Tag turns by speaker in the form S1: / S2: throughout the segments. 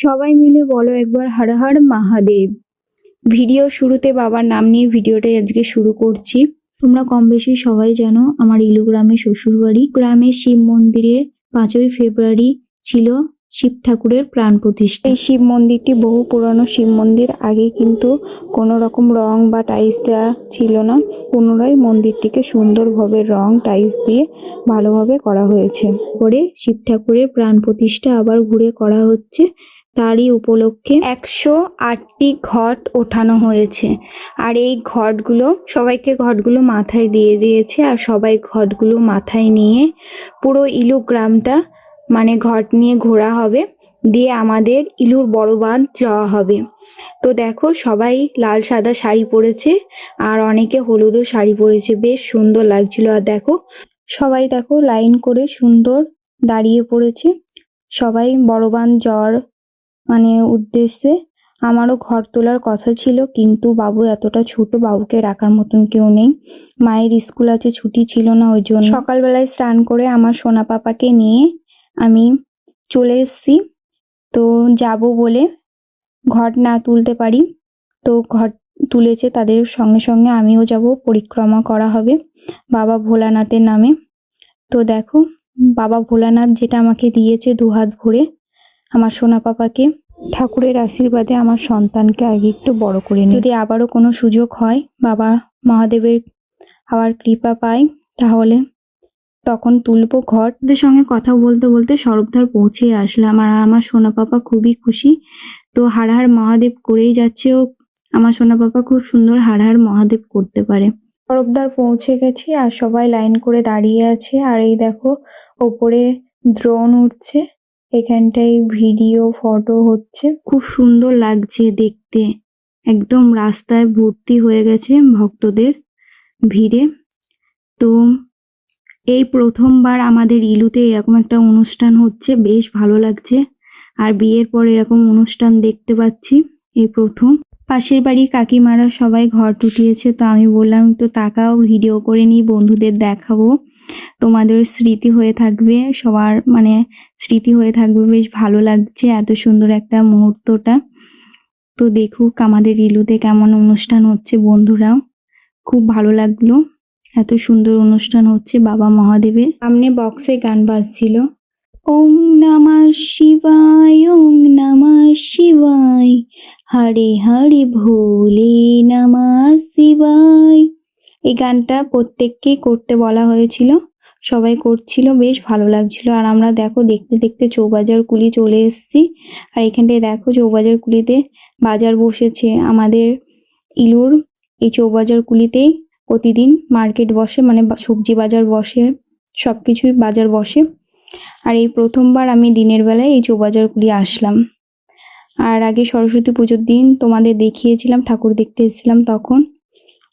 S1: সবাই মিলে বলো একবার হর হর মহাদেব। ভিডিও শুরুতে বাবার নাম নিয়ে ভিডিওটা আজকে শুরু করছি। তোমরা কম বেশি সবাই জানো আমার ইলু গ্রামে শ্বশুরবাড়ি। গ্রামের শিব মন্দিরে পাঁচই ফেব্রুয়ারি ছিল শিব ঠাকুরের প্রাণ প্রতিষ্ঠা। এই শিব মন্দিরটি বহু পুরনো শিব মন্দির আগে কিন্তু কোনো রকম রং বা টাইলস দেওয়া ছিল না। পুনরায় মন্দিরটিকে সুন্দরভাবে রং টাইলস দিয়ে ভালোভাবে করা হয়েছে। পরে শিব ঠাকুরের প্রাণ প্রতিষ্ঠা আবার ঘুরে করা হচ্ছে। তারই উপলক্ষে একশো আটটি ঘট ওঠানো হয়েছে। আর এই ঘটগুলো, সবাইকে ঘটগুলো মাথায় দিয়ে দিয়েছে আর সবাই ঘটগুলো মাথায় নিয়ে পুরো ইলু গ্রামটা মানে ঘট নিয়ে ঘোরা হবে, দিয়ে আমাদের ইলুর বড় বাঁধ যাওয়া হবে। তো দেখো, সবাই লাল সাদা শাড়ি পরেছে আর অনেকে হলুদও শাড়ি পরেছে। বেশ সুন্দর লাগছিল। আর দেখো, সবাই দেখো লাইন করে সুন্দর দাঁড়িয়ে পড়েছে। সবাই বড় বাঁধ যাওয়ার মানে উদ্দেশ্যে আমারও ঘর তোলার কথা ছিল, কিন্তু বাবু এতটা ছোট, বাবুকে রাখার মতন কেউ নেই। মায়ের স্কুল আছে, ছুটি ছিল না ওই জন্য। সকালবেলায় স্নান করে আমার সোনা পাপাকে নিয়ে আমি চলে এসেছি। তো যাব বলে ঘর না তুলতে পারি, তো ঘর তুলেছে তাদের সঙ্গে সঙ্গে আমিও যাব, পরিক্রমা করা হবে বাবা ভোলানাথের নামে। তো দেখো, বাবা ভোলানাথ যেটা আমাকে দিয়েছে দুহাত ভরে আমার সোনা পাপাকে ঠাকুরের আশীর্বাদে আমার সন্তানকে আগে একটু বড় করে নিই। যদি আবারও কোনো সুযোগ হয়, বাবা মহাদেবের আবার কৃপা পাই তাহলে তখন তুলবো ঘর ওদের সঙ্গে কথা বলতে বলতে সরবধার পৌঁছে আসলাম আর আমার সোনা পাপা খুবই খুশি। তো হাড়হাড় মহাদেব করেই যাচ্ছে ও। আমার সোনা পাপা খুব সুন্দর হাড়হাড় মহাদেব করতে পারে। সরবদার পৌঁছে গেছি আর সবাই লাইন করে দাঁড়িয়ে আছে। আর এই দেখো, ওপরে দ্রোণ উঠছে। এখানটায় ভিডিও, ফটো হচ্ছে। খুব সুন্দর লাগছে দেখতে। একদম রাস্তায় ভর্তি হয়ে গেছে ভক্তদের ভিড়ে। তো এই প্রথমবার আমাদের ইলুতে এরকম একটা অনুষ্ঠান হচ্ছে, বেশ ভালো লাগছে। আর বিয়ের পর এরকম অনুষ্ঠান দেখতে পাচ্ছি, এই প্রথম। পাশের বাড়ির কাকিমারা সবাই ঘর টুটিয়েছে, তো আমি বললাম একটু তাকাও, ভিডিও করে নিই, বন্ধুদের দেখাবো। তোমাদের স্মৃতি হয়ে থাকবে, সবার মানে স্মৃতি হয়ে থাকবে, বেশ ভালো লাগছে এত সুন্দর একটা মুহূর্তটা। তো দেখুক আমাদের ইলুতে কেমন অনুষ্ঠান হচ্ছে বন্ধুরাও খুব ভালো লাগল, এত সুন্দর অনুষ্ঠান হচ্ছে বাবা মহাদেবের। সামনে বক্সে গান বাজছিল, ওং নমঃ শিবায়, ওং নমঃ শিবায়, হরে হরে ভোলে নমঃ শিবায়। এই গানটা প্রত্যেককে করতে বলা হয়েছিল। সবাই করছিল, বেশ ভালো লাগছিল। আর আমরা দেখো, দেখতে দেখতে চৌবাজার কুলি চলে এসেছি। আর এখানটায় দেখো, চৌবাজার কুলিতে বাজার বসেছে। আমাদের ইলুর এই চৌবাজার কুলিতেই প্রতিদিন মার্কেট বসে মানে সবজি বাজার বসে সব কিছুই বাজার বসে। আর এই প্রথমবার আমি দিনের বেলায় এই চৌবাজার কুলি আসলাম। আর আগে সরস্বতী পুজোর দিন তোমাদের দেখিয়েছিলাম, ঠাকুর দেখতে এসেছিলাম তখন।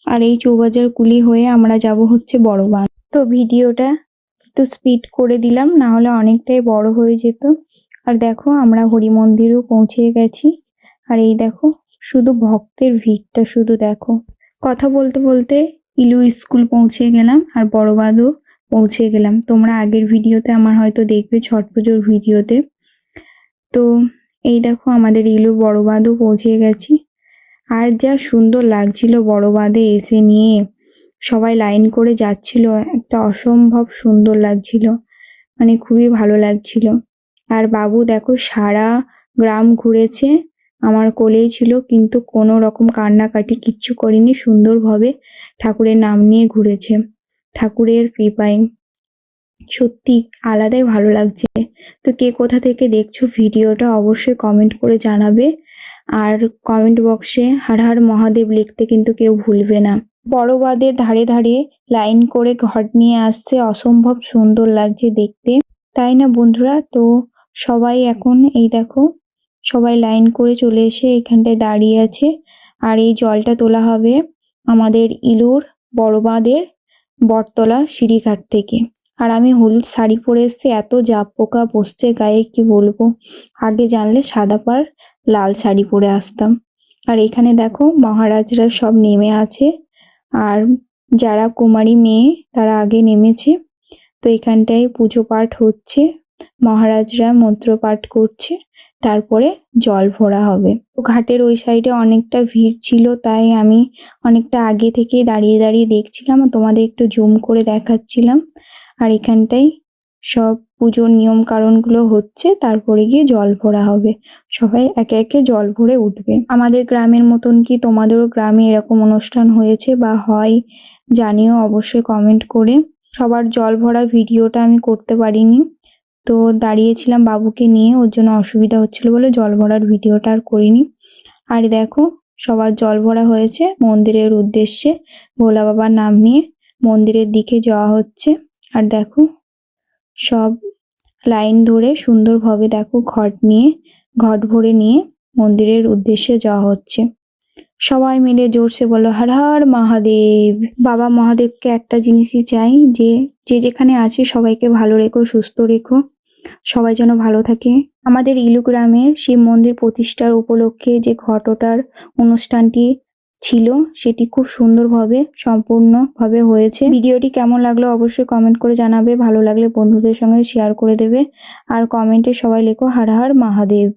S1: আর এই চৌবাজার কুলি হয়ে আমরা যাব হচ্ছে বড় বাঁধ তো ভিডিওটা একটু স্পিড করে দিলাম, না হলে অনেকটাই বড় হয়ে যেত। আর দেখো আমরা হরি মন্দিরও পৌঁছে গেছি। আর এই দেখো, শুধু ভক্তের ভিড়টা শুধু দেখো। কথা বলতে বলতে ইলু স্কুল পৌঁছে গেলাম আর বড় বাঁধও পৌঁছে গেলাম। তোমরা আগের ভিডিওতে আমার হয়তো দেখবে ছট পুজোর ভিডিওতে। তো এই দেখো আমাদের ইলু বড় বাঁধও পৌঁছে গেছি। আর যা সুন্দর লাগছিল বড় বাঁধে এসে নিয়ে। সবাই লাইন করে যাচ্ছিল। একটা অসম্ভব সুন্দর লাগছিল। মানে খুবই ভালো লাগছিল। আর বাবু দেখো সারা গ্রাম ঘুরেছে। আমার কোলেই ছিল, কিন্তু কোনো রকম কান্নাকাটি কিচ্ছু করিনি। সুন্দরভাবে ঠাকুরের নাম নিয়ে ঘুরেছে। ঠাকুরের কৃপায়। সত্যি আলাদাই ভালো লাগছে। তো কে কোথা থেকে দেখছ ভিডিওটা অবশ্যই কমেন্ট করে জানাবে। আর কমেন্ট বক্সে হার হার মহাদেব লিখতে কিন্তু কেউ ভুলবে না। বড় বাঁধের ধারে ধারে লাইন করে ঘর নিয়ে আসছে, অসম্ভব সুন্দর লাগছে দেখতে। তাই না বন্ধুরা? তো সবাই এখন এই দেখো, সবাই লাইন করে চলে এসে এখানটায় দাঁড়িয়ে আছে। আর এই জলটা তোলা হবে আমাদের ইলুর বড় বাঁধের বটতলা সিঁড়িঘাট থেকে। আর আমি হলুদ শাড়ি পরে এসেছি, এত জাপ পোকা বসছে গায়ে, কি বলব? আগে জানলে সাদা পাড় লাল শাড়ি পরে আসতাম। আর এখানে দেখো মহারাজরা সব নেমে আছে। আর যারা কুমারী মেয়ে, তারা আগে নেমেছে। তো এখানটায় পুজো পাঠ হচ্ছে। মহারাজরা মন্ত্র পাঠ করছে। তারপরে জল ভরা হবে। তো ঘাটের ওই সাইডে অনেকটা ভিড় ছিল, তাই আমি অনেকটা আগে থেকেই দাঁড়িয়ে দাঁড়িয়ে দেখছিলাম। তোমাদের একটু জুম করে দেখাচ্ছিলাম। আর এখানটাই সব পুজোর নিয়ম কারণগুলো হচ্ছে তারপরে গিয়ে জল ভরা হবে। সবাই একে একে জল ভরে উঠবে। আমাদের গ্রামের মতন কি তোমাদেরও গ্রামে এরকম অনুষ্ঠান হয়েছে বা হয়? জানিও অবশ্যই কমেন্ট করে। সবার জল ভরা ভিডিওটা আমি করতে পারিনি। তো দাঁড়িয়েছিলাম বাবুকে নিয়ে, ওর জন্য অসুবিধা হচ্ছিল বলে জল ভরার ভিডিওটা আর করিনি। আর দেখো, সবার জল ভরা হয়েছে মন্দিরের উদ্দেশ্যে। ভোলা বাবার নাম নিয়ে মন্দিরের দিকে যাওয়া হচ্ছে। আর দেখো সব লাইন ধরে সুন্দরভাবে দেখো ঘট নিয়ে, ঘট ভরে নিয়ে মন্দিরের উদ্দেশ্যে যাওয়া হচ্ছে। সবাই মিলে জোরসে বলো হর হর মহাদেব। বাবা মহাদেবকে একটা জিনিসই চাই যে যে যেখানে আছে সবাইকে ভালো রেখো, সুস্থ রেখো, সবাই যেন ভালো থাকে। আমাদের ইলু গ্রামের শিব মন্দির প্রতিষ্ঠার উপলক্ষে যে ঘটটার অনুষ্ঠানটি ছিল, সেটি খুব সুন্দরভাবে, সম্পূর্ণভাবে হয়েছে। ভিডিওটি কেমন লাগল অবশ্যই কমেন্ট করে জানাবে। ভালো লাগলে বন্ধুদের সঙ্গে শেয়ার করে দেবে। আর কমেন্টে সবাই লেখো, হার হার মহাদেব।